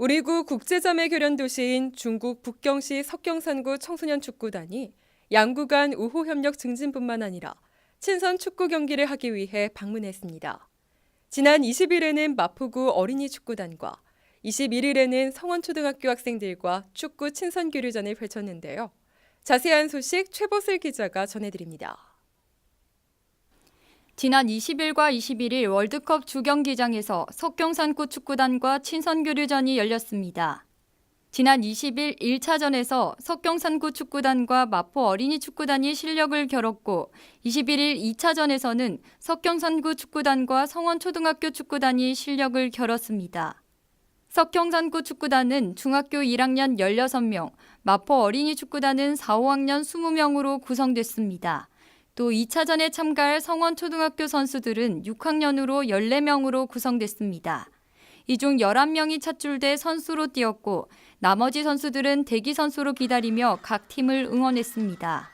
우리 구 국제자매 교련 도시인 중국 북경시 석경산구 청소년 축구단이 양구 간 우호 협력 증진뿐만 아니라 친선 축구 경기를 하기 위해 방문했습니다. 지난 20일에는 마포구 어린이 축구단과 21일에는 성원초등학교 학생들과 축구 친선 교류전을 펼쳤는데요. 자세한 소식 최보슬 기자가 전해드립니다. 지난 20일과 21일 월드컵 주경기장에서 석경산구 축구단과 친선교류전이 열렸습니다. 지난 20일 1차전에서 석경산구 축구단과 마포 어린이 축구단이 실력을 겨뤘고 21일 2차전에서는 석경산구 축구단과 성원초등학교 축구단이 실력을 겨뤘습니다. 석경산구 축구단은 중학교 1학년 16명, 마포 어린이 축구단은 4, 5학년 20명으로 구성됐습니다. 또 2차전에 참가할 성원초등학교 선수들은 6학년으로 14명으로 구성됐습니다. 이 중 11명이 차출돼 선수로 뛰었고 나머지 선수들은 대기 선수로 기다리며 각 팀을 응원했습니다.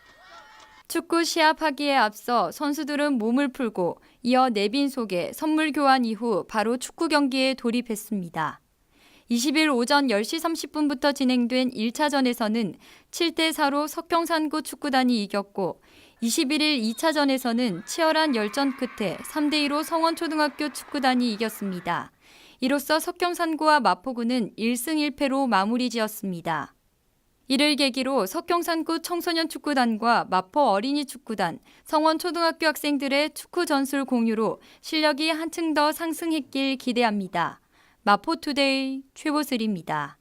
축구 시합하기에 앞서 선수들은 몸을 풀고 이어 내빈 속에 선물 교환 이후 바로 축구 경기에 돌입했습니다. 20일 오전 10시 30분부터 진행된 1차전에서는 7대 4로 석경산구 축구단이 이겼고 21일 2차전에서는 치열한 열전 끝에 3대 2로 성원초등학교 축구단이 이겼습니다. 이로써 석경산구와 마포구는 1승 1패로 마무리 지었습니다. 이를 계기로 석경산구 청소년 축구단과 마포 어린이 축구단, 성원 초등학교 학생들의 축구 전술 공유로 실력이 한층 더 상승했길 기대합니다. 마포투데이 최보슬입니다.